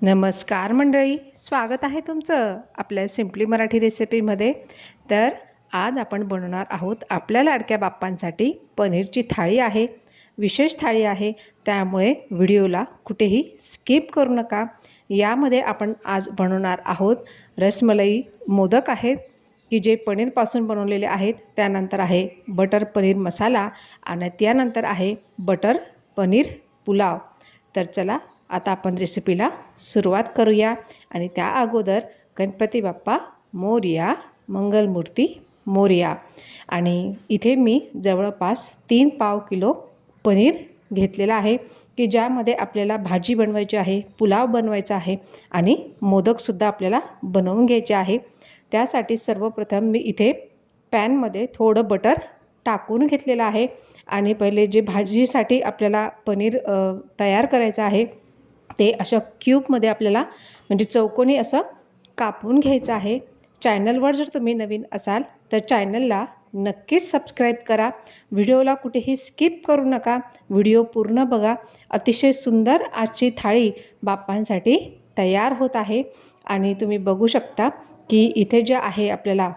नमस्कार मंडळी स्वागत आहे तुमचं आपल्या सिम्पली मराठी रेसिपीमध्ये तर आज आपण बनवणार आहोत आपल्या लाडक्या बाप्पांसाठी पनीरची थाळी आहे विशेष थाळी आहे. त्यामुळे व्हिडिओला कुठेही स्किप करू नका. यामध्ये आपण आज बनवणार आहोत रसमलाई मोदक आहेत की जे पनीरपासून बनवलेले आहेत. त्यानंतर आहे बटर पनीर मसाला आणि त्यानंतर आहे बटर पनीर पुलाव. तर चला आता आपण रेसिपीला सुरुवात करूया. आणि त्या अगोदर गणपती बाप्पा मोर्या मंगलमूर्ती मोर्या. आणि इथे मी जवळपास तीन पाव किलो पनीर घेतलेला आहे की ज्यामध्ये आपल्याला भाजी बनवायची आहे पुलाव बनवायचा आहे आणि मोदकसुद्धा आपल्याला बनवून घ्यायचे आहे. त्यासाठी सर्वप्रथम मी इथे पॅनमध्ये थोडं बटर टाकून घेतलेलं आहे. आणि पहिले जे भाजीसाठी आपल्याला पनीर तयार करायचं आहे ते अशा क्यूबमध्ये आपल्याला म्हणजे चौकोनी असं कापून घ्यायचं आहे. चॅनलवर जर तुम्ही नवीन असाल तर चॅनलला नक्कीच सबस्क्राईब करा. व्हिडिओला कुठेही स्किप करू नका. व्हिडिओ पूर्ण बघा. अतिशय सुंदर आजची थाळी बाप्पांसाठी तयार होत आहे. आणि तुम्ही बघू शकता की इथे जे आहे आपल्याला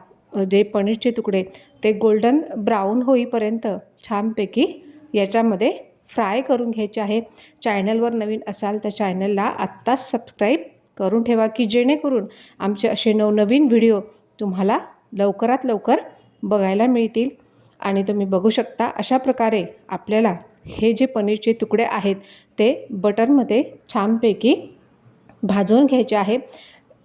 जे पनीरचे तुकडे ते गोल्डन ब्राऊन होईपर्यंत छानपैकी याच्यामध्ये फ्राय करून घ्यायचे आहे. चॅनलवर नवीन असाल तर चॅनलला आत्ताच सबस्क्राईब करून ठेवा की जेणेकरून आमचे असे नवनवीन व्हिडिओ तुम्हाला लवकरात लवकर बघायला मिळतील. आणि तुम्ही बघू शकता अशा प्रकारे आपल्याला हे जे पनीरचे तुकडे आहेत ते बटरमध्ये छानपैकी भाजून घ्यायचे आहे.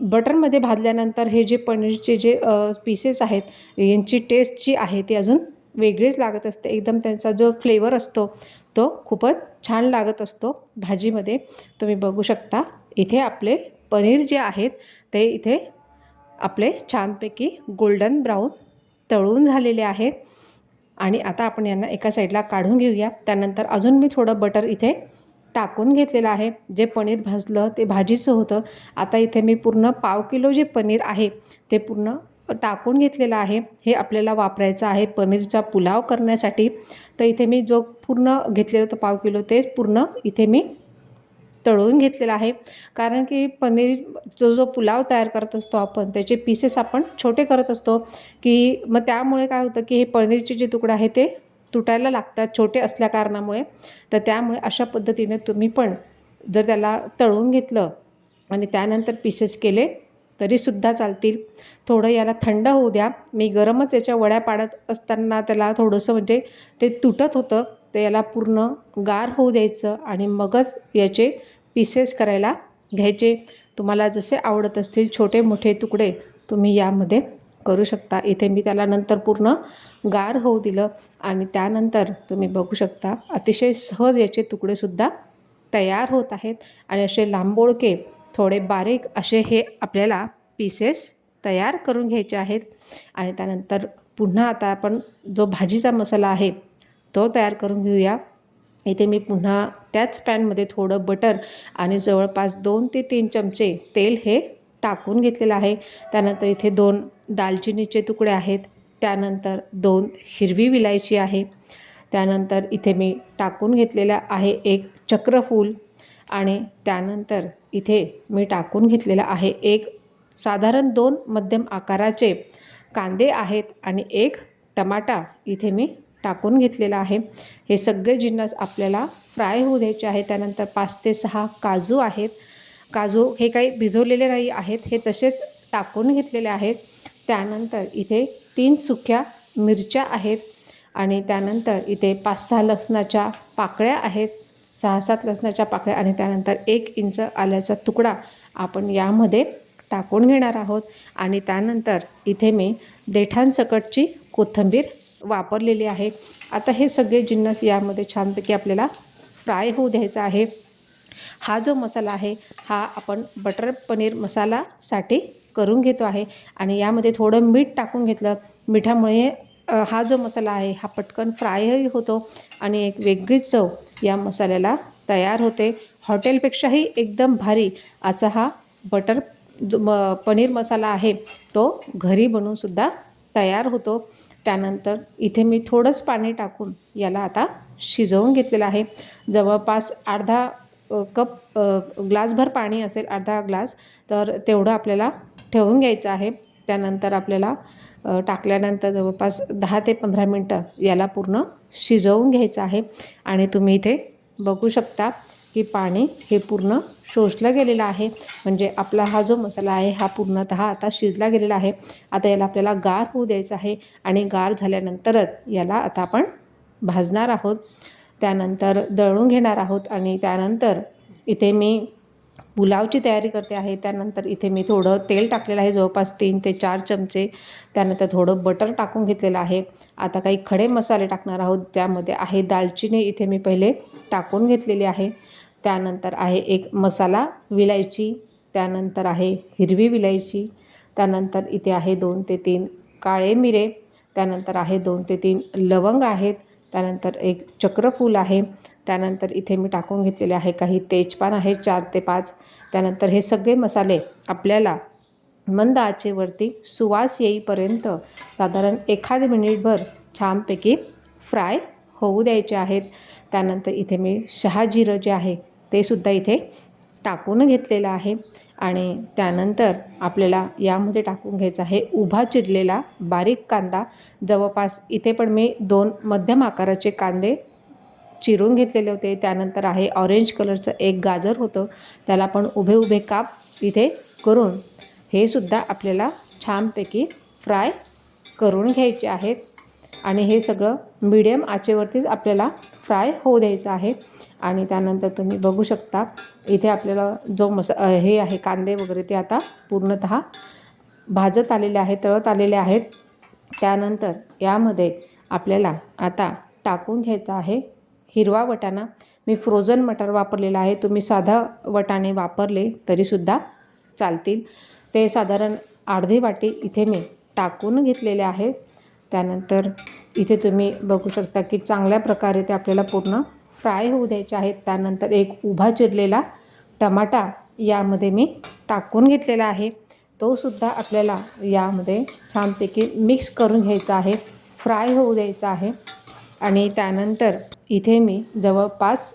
बटरमध्ये भाजल्यानंतर हे जे पनीरचे जे पीसेस आहेत यांची टेस्ट जी आहे ती अजून वेगळीच लागत असते. एकदम त्यांचा जो फ्लेवर असतो तो खूपच छान लागत असतो भाजीमध्ये. तुम्ही बघू शकता इथे आपले पनीर जे आहेत ते इथे आपले छानपैकी गोल्डन ब्राऊन तळून झालेले आहेत. आणि आता आपण यांना एका साईडला काढून घेऊया. त्यानंतर अजून मी थोडं बटर इथे टाकून घेतलेलं आहे. जे पनीर भाजलं ते भाजीचं होतं. आता इथे मी पूर्ण पाव किलो जे पनीर आहे ते पूर्ण टाकून घेतलेला आहे. हे आपल्याला वापरायचं आहे पनीरचा पुलाव करण्यासाठी. तर इथे मी जो पूर्ण घेतलेलं होतं पाव किलो तेच पूर्ण इथे मी तळून घेतलेला आहे. कारण की पनीरचा जो पुलाव तयार करत असतो आपण त्याचे पीसेस आपण छोटे करत असतो की मग त्यामुळे काय होतं की हे पनीरचे जे तुकडे आहे ते तुटायला लागतात छोटे असल्या कारणामुळे. तर त्यामुळे अशा पद्धतीने तुम्ही पण जर त्याला तळून घेतलं आणि त्यानंतर पीसेस केले तरीसुद्धा चालतील. थोडं याला थंड होऊ द्या. मी गरमच याच्या वड्या पाडत असताना त्याला थोडंसं म्हणजे ते तुटत होतं. तर याला पूर्ण गार होऊ द्यायचं आणि मगच याचे पीसेस करायला घ्यायचे. तुम्हाला जसे आवडत असतील छोटे मोठे तुकडे तुम्ही यामध्ये करू शकता. इथे मी त्याला नंतर पूर्ण गार होऊ दिलं आणि त्यानंतर तुम्ही बघू शकता अतिशय सहज याचे तुकडेसुद्धा तयार होत आहेत. आणि असे लांबोळके थोडे बारीक असे हे आपल्याला पीसेस तयार करून घ्यायचे आहेत. आणि त्यानंतर पुन्हा आता आपण जो भाजीचा मसाला आहे तो तयार करून घेऊया. इथे मी पुन्हा त्याच पॅनमध्ये थोडं बटर आणि जवळपास दोन ते तीन चमचे तेल हे टाकून घेतलेलं आहे. त्यानंतर इथे दोन दालचिनीचे तुकडे आहेत. त्यानंतर दोन हिरवी विलायची आहे. त्यानंतर इथे मी टाकून घेतलेलं आहे एक चक्रफूल आणि त्यानंतर इथे मी टाकून घेतलेलं आहे. एक साधारण दोन मध्यम आकाराचे कांदे आहेत आणि एक टमाटा इथे मी टाकून घेतलेला आहे. हे सगळे जिन्नस आपल्याला फ्राय होऊ द्यायचे आहे त्यानंतर पाच ते सहा काजू आहेत. काजू हे काही भिजवलेले नाही आहेत. हे तसेच टाकून घेतलेले आहेत. त्यानंतर इथे तीन सुक्या मिरच्या आहेत आणि त्यानंतर इथे पाच सहा लसणाच्या पाकळ्या आहेत. सहा सात लसणाच्या पाकळ्या आणि त्यानंतर एक इंच आल्याचा तुकडा आपण यामध्ये टाकून घेणार आहोत. आणि त्यानंतर इथे मी देठांसकटची कोथिंबीर वापरलेली आहे. आता हे सगळे जिन्नस यामध्ये छानपैकी आपल्याला फ्राय होऊ द्यायचा आहे. हा जो मसाला आहे हा आपण बटर पनीर मसालासाठी करून घेतो आहे. आणि यामध्ये थोडं मीठ टाकून घेतलं. मिठामुळे हा जो मसाला आहे हा पटकन फ्रायही होतो आणि एक वेगळीच चव या मसाल्याला तयार होते. हॉटेलपेक्षाही एकदम भारी असा हा बटर जो म पनीर मसाला आहे तो घरी बनवूनसुद्धा तयार होतो. त्यानंतर इथे मी थोडंच पाणी टाकून याला आता शिजवून घेतलेलं आहे. जवळपास अर्धा कप ग्लासभर पाणी असेल अर्धा ग्लास तर तेवढं आपल्याला ठेवून घ्यायचं आहे. त्यानंतर आपल्याला टाकल्यानंतर जवळपास दहा ते पंधरा मिनटं याला पूर्ण शिजवून घ्यायचं आहे. आणि तुम्ही इथे बघू शकता की पाणी हे पूर्ण शोषलं गेलेलं आहे. म्हणजे आपला हा जो मसाला आहे हा पूर्णतः आता शिजला गेलेला आहे. आता याला आपल्याला गार होऊ द्यायचं आहे आणि गार झाल्यानंतरच याला आता आपण भाजणार आहोत. त्यानंतर दळून घेणार आहोत आणि त्यानंतर इथे मी पुलावची तयारी करते आहे. त्यानंतर इथे मी थोडं तेल टाकलेलं आहे. जवळपास तीन ते चार चमचे. त्यानंतर थोडं बटर टाकून घेतलेलं आहे. आता काही खडे मसाले टाकणार आहोत. त्यामध्ये आहे दालचिनी. इथे मी पहिले टाकून घेतलेली आहे. त्यानंतर आहे एक मसाला विलायची. त्यानंतर आहे हिरवी विलायची. त्यानंतर इथे आहे दोन ते तीन काळे मिरे. त्यानंतर आहे दोन ते तीन लवंग आहेत. त्यानंतर एक चक्रफूल आहे. त्यानंतर इथे मी टाकून घेतलेले आहे काही तेजपान आहे चार ते पाच. त्यानंतर हे सगळे मसाले आपल्याला मंद आचेवरती सुवास येईपर्यंत साधारण एखाद मिनिटभर छानपैकी फ्राय होऊ द्यायचे आहेत. त्यानंतर इथे मी शहाजिरं जे आहे ते सुद्धा इथे टाकून घेतलेलं आहे. आणि त्यानंतर आपल्याला यामध्ये टाकून घ्यायचं आहे उभा चिरलेला बारीक कांदा. जवळपास इथे पण मी दोन मध्यम आकाराचे कांदे चिरून घेतलेले होते. त्यानंतर आहे ऑरेंज कलरचं एक गाजर होतं. त्याला पण उभे उभे काप इथे करून हे सुद्धा आपल्याला छानपैकी फ्राय करून घ्यायचे आहेत. आणि हे सगळं मिडियम आचेवरतीच आपल्याला फ्राय होऊ द्यायचं आहे. आणि त्यानंतर तुम्ही बघू शकता इथे आपल्याला जो मसा हे आहे कांदे वगैरे ते आता पूर्णतः भाजत आलेले आहेत तळत आलेले आहेत. त्यानंतर यामध्ये आपल्याला आता टाकून घ्यायचं आहे. हिरवा वटाणा. मी फ्रोझन मटार वापरलेला आहे. तुम्ही साधा वटाणे वापरले तरीसुद्धा चालतील. ते साधारण अर्धी वाटी इथे मी टाकून घेतलेले आहेत त्यानंतर इथे तुम्ही बघू शकता की चांगल्या प्रकारे ते आपल्याला पूर्ण फ्राय होऊ द्यायचे आहेत. त्यानंतर एक उभा चिरलेला टमाटा यामध्ये मी टाकून घेतलेला आहे. तो सुद्धा आपल्याला यामध्ये छानपैकी मिक्स करून घ्यायचा आहे. फ्राय होऊ द्यायचा आहे. आणि त्यानंतर इथे मी जवळपास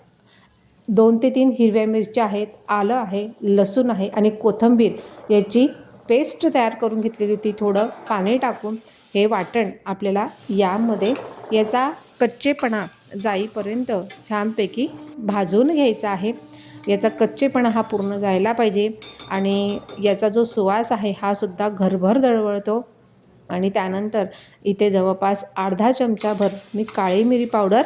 दोन ते तीन हिरव्या मिरच्या आहेत आलं आहे लसूण आहे आणि कोथिंबीर याची पेस्ट तयार करून घेतलेली ती थोडं पाणी टाकून हे वाटण आपल्याला यामध्ये याचा कच्चेपणा जाईपर्यंत छानपैकी भाजून घ्यायचा आहे. याचा कच्चेपणा हा पूर्ण जायला पाहिजे आणि याचा जो सुवास आहे हा सुद्धा घरभर दळवळतो. आणि त्यानंतर इथे जवळपास अर्धा चमचाभर मी काळी मिरी पावडर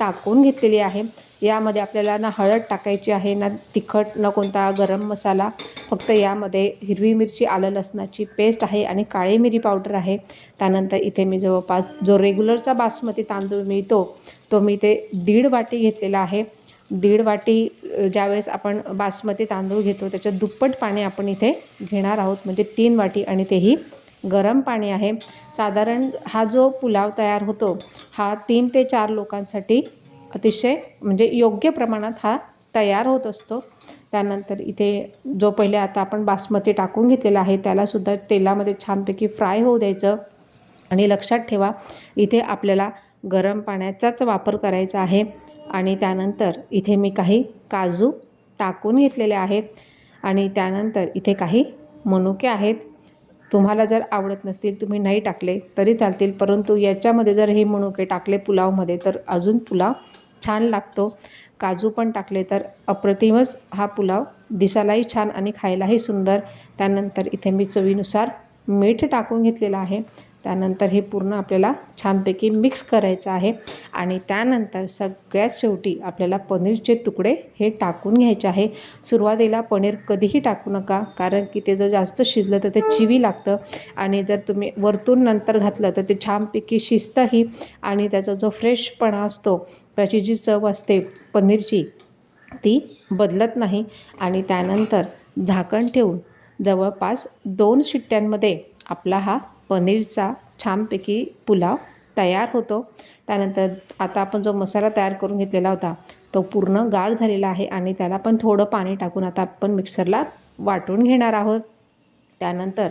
टाकून घेतलेली आहे. यामध्ये आपल्याला ना हळद टाकायची आहे ना तिखट ना कोणता गरम मसाला. फक्त यामध्ये हिरवी मिरची आलं लसणाची पेस्ट आहे आणि काळी मिरी पावडर आहे. त्यानंतर इथे मी जवळपास जो रेग्युलरचा बासमती तांदूळ मिळतो तो मी ते दीड वाटी घेतलेला आहे. दीड वाटी ज्यावेळेस आपण बासमती तांदूळ घेतो त्याच्या दुप्पट पाणी आपण इथे घेणार आहोत. म्हणजे तीन वाटी आणि तेही गरम पाणी आहे. साधारण हा जो पुलाव तयार होतो हा तीन ते चार लोकांसाठी अतिशय म्हणजे योग्य प्रमाणात हा तयार होत असतो. त्यानंतर इथे जो पहिले आता आपण बासमती टाकून घेतलेला आहे त्यालासुद्धा तेलामध्ये छानपैकी फ्राय होऊ द्यायचं. आणि लक्षात ठेवा इथे आपल्याला गरम पाण्याचाच वापर करायचा आहे. आणि त्यानंतर इथे मी काही काजू टाकून घेतलेले आहेत. आणि त्यानंतर इथे काही मनुके आहेत. तुम्हाला जर आवडत नसतील तुम्ही नाही टाकले तरी चालतील. परंतु याच्यामध्ये जर हे मनुके टाकले पुलावमध्ये तर अजून पुलाव छान लागतो. काजू पण टाकले तर अप्रतिमच हा पुलाव दिसायलाही छान आणि खायलाही सुंदर. त्यानंतर इथे मी चवीनुसार मीठ टाकून घेतलेलं आहे. त्यानंतर हे पूर्ण आपल्याला छानपैकी मिक्स करायचं आहे. आणि त्यानंतर सगळ्यात शेवटी आपल्याला पनीरचे तुकडे हे टाकून घ्यायचे आहे. सुरुवातीला पनीर कधीही टाकू नका कारण की ते जर जास्त शिजलं तर ते चिवी लागतं. आणि जर तुम्ही वरतून नंतर घातलं तर ते छानपैकी शिजतंही आणि त्याचा जो फ्रेशपणा असतो त्याची जी चव असते पनीरची ती बदलत नाही. आणि त्यानंतर झाकण ठेवून जवळपास दोन शिट्ट्यांमध्ये आपला हा पनीरचा छानपैकी पुलाव तयार होतो. त्यानंतर आता आपण जो मसाला तयार करून घेतलेला होता तो पूर्ण गाळ झालेला आहे आणि त्याला पण थोडं पाणी टाकून आता आपण मिक्सरला वाटून घेणार आहोत. त्यानंतर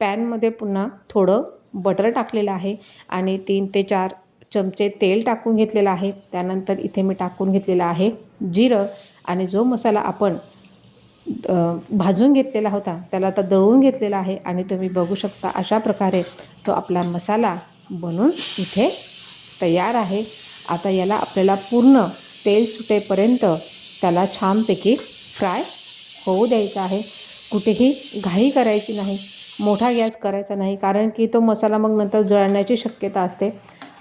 पॅनमध्ये पुन्हा थोडं बटर टाकलेलं आहे आणि तीन ते चार चमचे तेल टाकून घेतलेलं आहे. त्यानंतर इथे मी टाकून घेतलेलं आहे जिरं आणि जो मसाला आपण भाजून घेतलेला होता. त्याला आता दळून घेतलेला आहे आणि तुम्ही बघू शकता अशा प्रकारे तो आपला मसाला बनून इथे तयार आहे. आता याला आपल्याला पूर्ण तेल सुटेपर्यंत त्याला छानपैकी फ्राय होऊ द्यायचा आहे. कुठेही घाई करायची नाही. मोठा गॅस करायचा नाही कारण की तो मसाला मग नंतर जळण्याची शक्यता असते.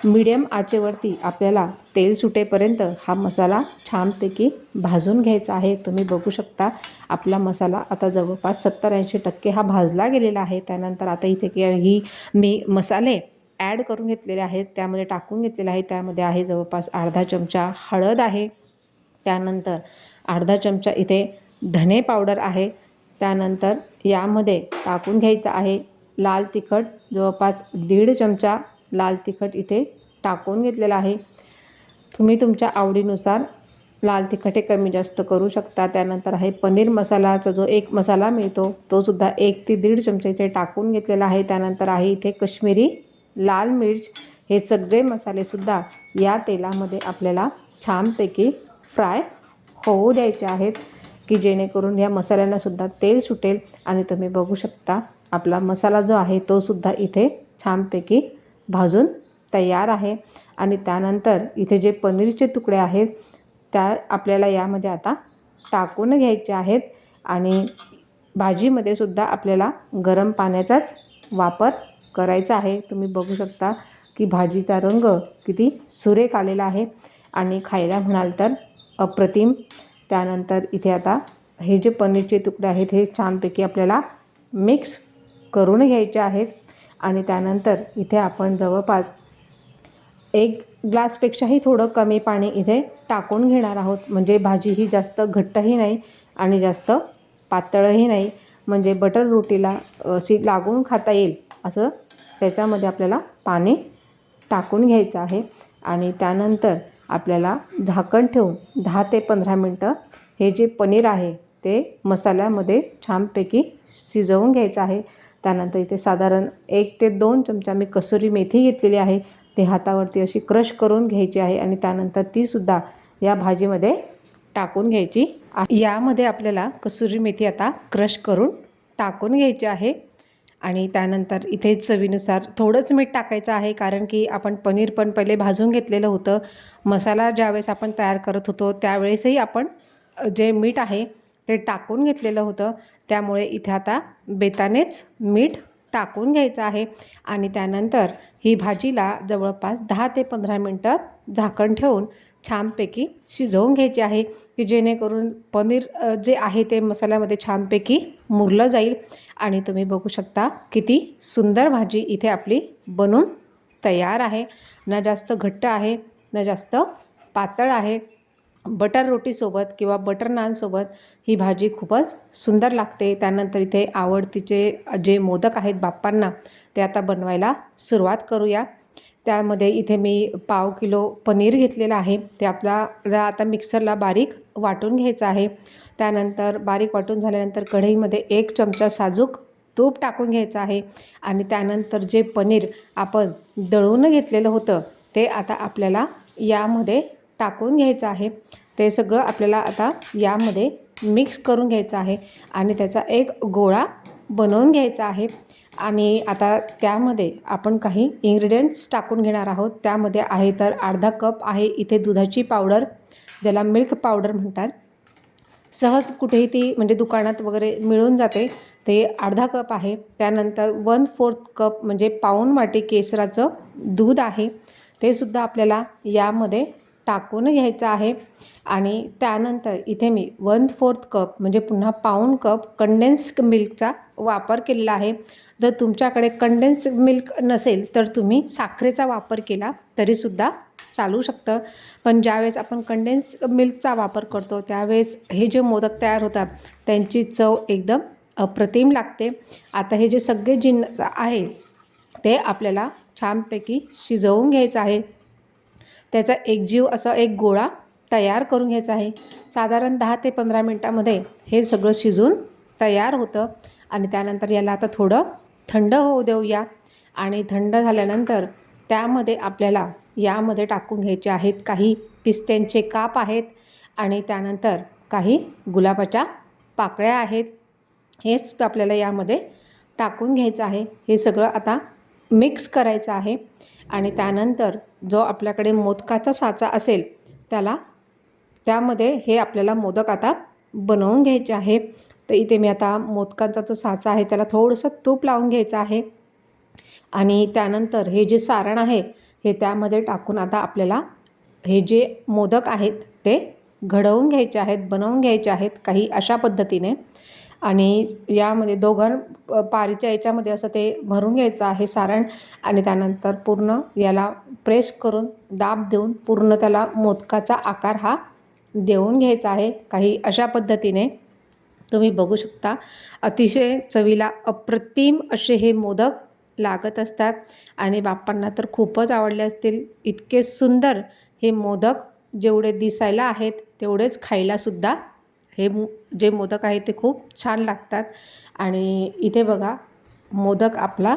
मीडियम आचेवरती आपल्याला तेल सुटेपर्यंत हा मसाला छानपैकी भाजून घ्यायचा आहे. तुम्ही बघू शकता आपला मसाला आता जवळपास सत्तर ऐंशी टक्के हा भाजला गेलेला आहे. त्यानंतर आता इथे की ही मी मसाले ॲड करून घेतलेले आहेत. त्यामध्ये टाकून घेतलेले आहे त्यामध्ये आहे जवळपास अर्धा चमचा हळद आहे. त्यानंतर अर्धा चमचा इथे धने पावडर आहे. त्यानंतर यामध्ये टाकून घ्यायचं आहे लाल तिखट जवळपास दीड चमचा लाल तिखट इथे टाकून घेतलेलं आहे. तुम्ही तुमच्या आवडीनुसार लाल तिखट हे कमी जास्त करू शकता. त्यानंतर आहे पनीर मसालाचा जो एक मसाला मिळतो तो सुद्धा एक ते दीड चमचे इथे टाकून घेतलेला आहे. त्यानंतर आहे इथे कश्मीरी लाल मिर्च. हे सगळे मसालेसुद्धा या तेलामध्ये आपल्याला छानपैकी फ्राय होऊ द्यायचे आहेत की जेणेकरून या मसाल्यांनासुद्धा तेल सुटेल आणि तुम्ही बघू शकता आपला मसाला जो आहे तो सुद्धा इथे छानपैकी भाजून तयार आहे. आणि त्यानंतर इथे जे पनीरचे तुकडे आहेत त्या आपल्याला यामध्ये आता टाकून घ्यायचे आहेत. आणि भाजीमध्ये सुद्धा आपल्याला गरम पाण्याचाच वापर करायचा आहे. तुम्ही बघू शकता की भाजीचा रंग किती सुरेख आलेला आहे. आणि खायला म्हणाल तर अप्रतिम. त्यानंतर इथे आता हे जे पनीरचे तुकडे आहेत हे छानपैकी आपल्याला मिक्स करून घ्यायचे आहेत. आणि त्यानंतर इथे आपण जवळपास एक ग्लासपेक्षाही थोडं कमी पाणी इथे टाकून घेणार आहोत. म्हणजे भाजी ही जास्त घट्टही नाही आणि जास्त पातळही नाही. म्हणजे बटर रोटीला अशी लागून खाता येईल असं त्याच्यामध्ये आपल्याला पाणी टाकून घ्यायचं आहे. आणि त्यानंतर आपल्याला झाकण ठेवून दहा ते पंधरा मिनटं हे जे पनीर आहे ते मसाल्यामध्ये छानपैकी शिजवून घ्यायचं आहे. त्यानंतर इथे साधारण एक ते दोन चमचा मी कसुरी मेथी घेतलेली आहे. ते हातावरती अशी क्रश करून घ्यायची आहे आणि त्यानंतर तीसुद्धा या भाजीमध्ये टाकून घ्यायची यामध्ये आपल्याला कसुरी मेथी आता क्रश करून टाकून घ्यायची आहे. आणि त्यानंतर इथे चवीनुसार थोडंच मीठ टाकायचं आहे कारण की आपण पनीर पण पहिले भाजून घेतलेलं होतं. मसाला ज्यावेळेस आपण तयार करत होतो त्यावेळेसही आपण जे मीठ आहे ते टाकून घेतलेलं होतं. त्यामुळे इथे आता बेतानेच मीठ टाकून घ्यायचं आहे. आणि त्यानंतर ही भाजीला जवळपास दहा ते पंधरा मिनटं झाकण ठेवून छानपैकी शिजवून घ्यायची आहे की जेणेकरून पनीर जे आहे ते मसाल्यामध्ये छानपैकी मुरलं जाईल. आणि तुम्ही बघू शकता किती सुंदर भाजी इथे आपली बनून तयार आहे. ना जास्त घट्ट आहे ना जास्त पातळ आहे. बटर रोटीसोबत किंवा बटर नानसोबत ही भाजी खूपच सुंदर लागते. त्यानंतर इथे आवडतीचे जे मोदक आहेत बाप्पांना ते आता बनवायला सुरुवात करूया. त्यामध्ये इथे मी पाव किलो पनीर घेतलेलं आहे. ते आपल्याला आता मिक्सरला बारीक वाटून घ्यायचं आहे. त्यानंतर बारीक वाटून झाल्यानंतर कढईमध्ये एक चमचा साजूक तूप टाकून घ्यायचं आहे. आणि त्यानंतर जे पनीर आपण दळून घेतलेलं होतं ते आता आपल्याला यामध्ये टाकून घ्यायचं आहे. ते सगळं आपल्याला आता यामध्ये मिक्स करून घ्यायचं आहे आणि त्याचा एक गोळा बनवून घ्यायचा आहे. आणि आता त्यामध्ये आपण काही इन्ग्रेडियंट्स टाकून घेणार आहोत. त्यामध्ये आहे तर अर्धा कप आहे इथे दुधाची पावडर ज्याला मिल्क पावडर म्हणतात. सहज कुठेही ती म्हणजे दुकानात वगैरे मिळून जाते. ते अर्धा कप आहे. त्यानंतर वन फोर्थ कप म्हणजे पाऊण वाटी केसराचं दूध आहे. ते सुद्धा आपल्याला यामध्ये टाकून घ्यायचं आहे. आणि त्यानंतर इथे मी वन फोर्थ कप म्हणजे पुन्हा पाऊन कप कंडेन्स्ड मिल्कचा वापर केलेला आहे. जर तुमच्याकडे कंडेन्स्ड मिल्क नसेल तर तुम्ही साखरेचा वापर केला तरीसुद्धा चालू शकतं. पण ज्यावेळेस आपण कंडेन्स मिल्कचा वापर करतो त्यावेळेस हे जे मोदक तयार होतात त्यांची चव एकदम अप्रतिम लागते. आता हे जे सगळे जिन्न आहे ते आपल्याला छानपैकी शिजवून घ्यायचं आहे. त्याचा एकजीव असा एक गोळा तयार करून घ्यायचा आहे. साधारण दहा ते पंधरा मिनटामध्ये हे सगळं शिजून तयार होतं आणि त्यानंतर याला आता थोडं थंड होऊ देऊया. आणि थंड झाल्यानंतर त्यामध्ये आपल्याला यामध्ये टाकून घ्यायचे आहेत काही पिस्त्यांचे काप आहेत आणि त्यानंतर काही गुलाबाच्या पाकळ्या आहेत. हेच आपल्याला यामध्ये टाकून घ्यायचं आहे. हे सगळं आता मिक्स करायचं आहे आणि त्यानंतर जो आपल्याकडे मोदकाचा साचा असेल त्याला त्यामध्ये हे आपल्याला मोदक आता बनवून घ्यायचे आहे. तर इथे मी आता मोदकांचा जो साचा आहे त्याला थोडंसं तूप लावून घ्यायचं आहे. आणि त्यानंतर हे जे सारण आहे हे त्यामध्ये टाकून आता आपल्याला हे जे मोदक आहेत ते घडवून घ्यायचे आहेत बनवून घ्यायचे आहेत काही अशा पद्धतीने. आणि यामध्ये दोघं पारीच्या याच्यामध्ये असं ते भरून घ्यायचं आहे सारण आणि त्यानंतर पूर्ण याला प्रेस करून दाब देऊन पूर्ण त्याला मोदकाचा आकार हा देऊन घ्यायचा आहे. काही अशा पद्धतीने तुम्ही बघू शकता. अतिशय चवीला अप्रतिम असे हे मोदक लागत असतात आणि बाप्पांना तर खूपच आवडले असतील. इतके सुंदर हे मोदक जेवढे दिसायला आहेत तेवढेच खायलासुद्धा हे मो जे मोदक आहेत ते खूप छान लागतात. आणि इथे बघा मोदक आपला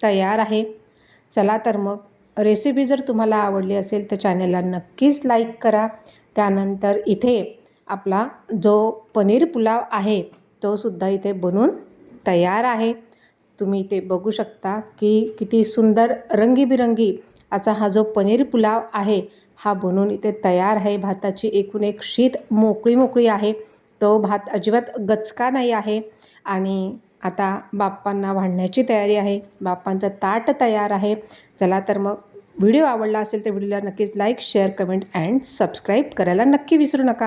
तयार आहे. चला तर मग रेसिपी जर तुम्हाला आवडली असेल तर चॅनलला नक्कीच लाईक करा. त्यानंतर इथे आपला जो पनीर पुलाव आहे तो सुद्धा इथे बनून तयार आहे. तुम्ही इथे बघू शकता की किती सुंदर रंगीबिरंगी असा हा जो पनीर पुलाव आहे हा बनून इथे तयार आहे. भाताची एकूण एक शीत मोकळी मोकळी आहे. तो भात अजिबात गचका नाही आहे. आणि आता बाप्पांना वाढण्याची तयारी आहे. बाप्पांचं ताट तयार आहे. चला तर मग व्हिडिओ आवडला असेल तर व्हिडिओला नक्कीच like share comment and subscribe करायला नक्की विसरू नका.